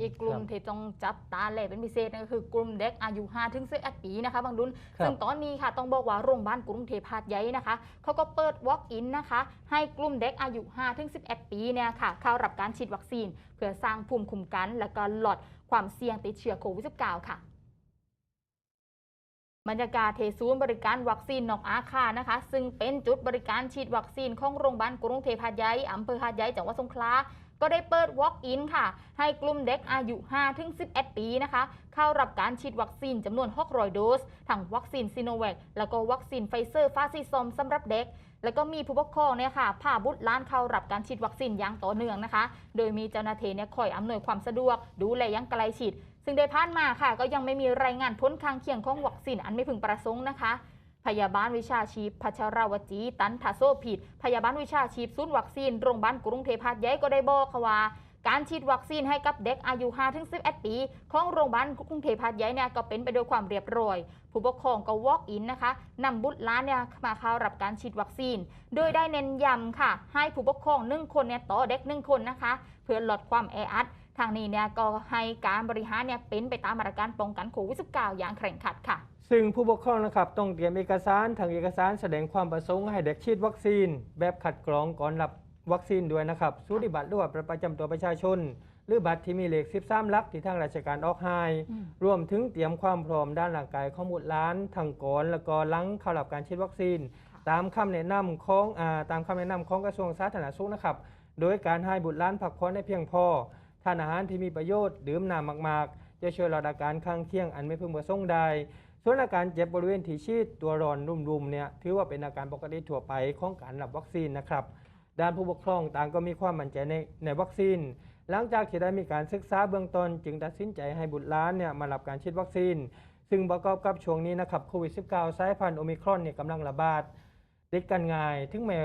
อีกกลุ่มครับที่ต้องจับตาแหลเป็นพิเศษนั่นก็คือกลุ่มเด็กอายุ5ถึง11ปีนะคะบางดุลครับซึ่งตอนนี้ค่ะต้องบอกว่าโรงพยาบาลกรุงเทพหาดใหญ่นะคะเขาก็เปิด walk in นะคะ ให้กลุ่มเด็กอายุ5ถึง11 ปีเนี่ยค่ะเข้ารับการฉีดวัคซีน เพื่อสร้างภูมิคุ้มกัน และก็ลดความเสี่ยงติดเชื้อโควิด -19 ค่ะบรรยากาศเทศูนย์บริการวัคซีนนอกอาคารนะคะ ซึ่งเป็นจุดบริการฉีดวัคซีนของโรงพยาบาลกรุงเทพหาดใหญ่อำเภอหาดใหญ่จังหวัดสงขลา ก็ได้เปิด Walk-in ค่ะ ให้กลุ่มเด็กอายุ 5-11 ปีนะคะ เข้ารับการฉีดวัคซีนจำนวน 600 โดส ทั้งวัคซีนซีโนแวคแล้วก็วัคซีนไฟเซอร์ฟาซิซอมสำหรับเด็กแล้วก็มีผู้ปกครองเนี่ยค่ะพาบุตรล้านเข้ารับการฉีดวัคซีนอย่างต่อเนื่องนะคะ โดยมีเจ้าหน้าที่เนี่ยคอยอำนวยความสะดวก ดูแลยังใกล้ชิดซึ่งได้ผ่านมาค่ะ ก็ยังไม่มีรายงานพ้นข้างเคียงของวัคซีนอันไม่พึงประสงค์นะคะ พยาบาลวิชาชีพพัชราวจีตันทาโซผิด พยาบาลวิชาชีพศูนย์วัคซีนโรงพยาบาลกรุงเทพหาดใหญ่ก็ได้บอกค่ะว่าการฉีดวัคซีนให้กับเด็กอายุ5-11 ปี ของโรงพยาบาลกรุงเทพหาดใหญ่เนี่ยก็เป็นไปด้วยความเรียบร้อย ผู้ปกครองก็ walk in นนะคะนำบุตรล้านเนี่ยมาเข้ารับการฉีดวัคซีน โดยได้เน้นย้ำค่ะ ให้ผู้ปกครองหนึ่งคนเนี่ยต่อเด็กหนึ่งคนนะคะ เพื่อลดความแออัด ทางนี้เนี่ยก็ให้การบริหารเนี่ยเป็นไปตามมาตรการป้องกันโควิด -19 อย่างเคร่งครัดค่ะ ซึ่งผู้ปกครองนะครับต้องเตรียมเอกสารทางเอกสารแสดงความประสงค์ให้เด็กฉีดวัคซีน แบบขัดกรองก่อนรับวัคซีนด้วยนะครับสูติบัตรหรือว่าบัตรประจำตัวประชาชน หรือบัตรที่มีเลข 13 หลักที่ทางราชการออกให้อืมรวมถึงเตรียมความพร้อมด้านร่างกายข้อมูลล้านทั้งก่อนแล้วก็หลังเข้ารับการฉีดวัคซีน ตามคำแนะนำของอาตามคำแนะนำของกระทรวงสาธารณสุขนะครับ โดยการให้บุตรหล้านพักผ่อนให้เพียงพอ ทานอาหารที่มีประโยชน์ดื่มน้ำมากๆ จะช่วยลดอาการข้างเคียงอันไม่พึงประสงค์ใดส่วนอาการเจ็บบริเวณที่ชีดตัวร้อนรุมๆเนี่ยถือว่าเป็นอาการปกติทั่วไปของการรับวัคซีนนะครับ ด้านผู้ปกครองต่างก็มีความมั่นใจในในวัคซีน หลังจากที่ได้มีการศึกษาเบื้องต้นจึงตัดสินใจให้บุตรหลานเนี่ยมารับการฉีดวัคซีน ซึ่งประกอบกับช่วงนี้นะครับโควิด -19 สายพันธุ์โอมิครอนเนี่ยกำลังระบาด ติดกันง่าย ถึงแม้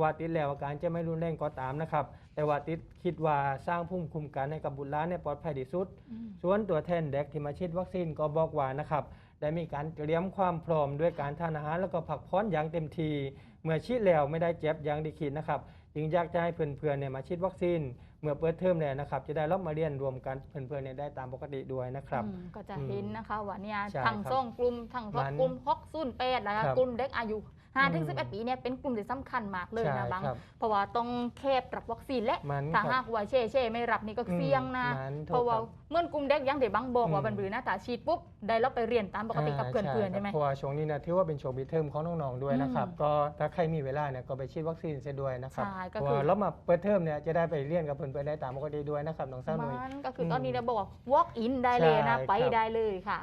ว่าติดแล้วอาการจะไม่รุนแรงก็ตามนะครับ แต่ว่าติดคิดว่าสร้างภูมิคุ้มกันให้กับบุตรหลานเนี่ยปลอดภัยที่สุดอืมส่วนตัวแทนเด็กที่มาฉีดวัคซีนก็บอกว่านะครับได้มีการเตรียมความพร้อมด้วยการทานอาหารแล้วก็พักผ่อนอย่างเต็มที เมื่อฉีดแล้วไม่ได้เจ็บอย่างที่คิดนะครับจึงอยากจะให้เพื่อนๆเนี่ยมาฉีดวัคซีน เมื่อเปิดเทอมแล้วนะครับ จะได้รับมาเรียนรวมกันเพื่อนๆเนี่ยได้ตามปกติด้วยนะครับอืมก็จะอืมเห็นนะคะว่าเนี่ยใช่ทั้งครับสองกลุ่มทั้งสองมันกลุ่มฮอกซุนเปดแล้วก็ครับกลุ่มเด็กอายุ 5ถึงอืม11ปีเนี่ยเป็นกลุ่มที่สำคัญมากเลยใช่นะบางครับเพราะว่าต้องแคบรับวัคซีนและมันถ้าคหารับกว่าเช่เช่ไม่รับนี่ก็เสี่ยงนะอืมมันเพราะว่าถูกครับเมื่อกลุ่มเด็กอยังเด็กบางบอกว่าอืมบันบือนะแต่ฉีดปุ๊บได้เราไปเรียนตามปกติกับเพื่อนๆใช่ไหมเพราะว่าช่วงนี้เนี่ยถือว่าเป็นช่วงปิดเทอมของน้องๆด้วยนะครับอืมก็ถ้าใครมีเวลาเนี่ยก็ไปฉีดวัคซีนเสียด้วยนะครับใช่ก็เพราะคือว่าเรามาเปิดเทอมเนี่ยจะได้ไปเรียนกับเพื่อนๆได้ตามปกติด้วยนะครับน้องสาวหนุ่ยมันก็คือตอนนี้เราบอกว่า walk in ได้เลยนะใช่ไปครับได้เลยค่ะ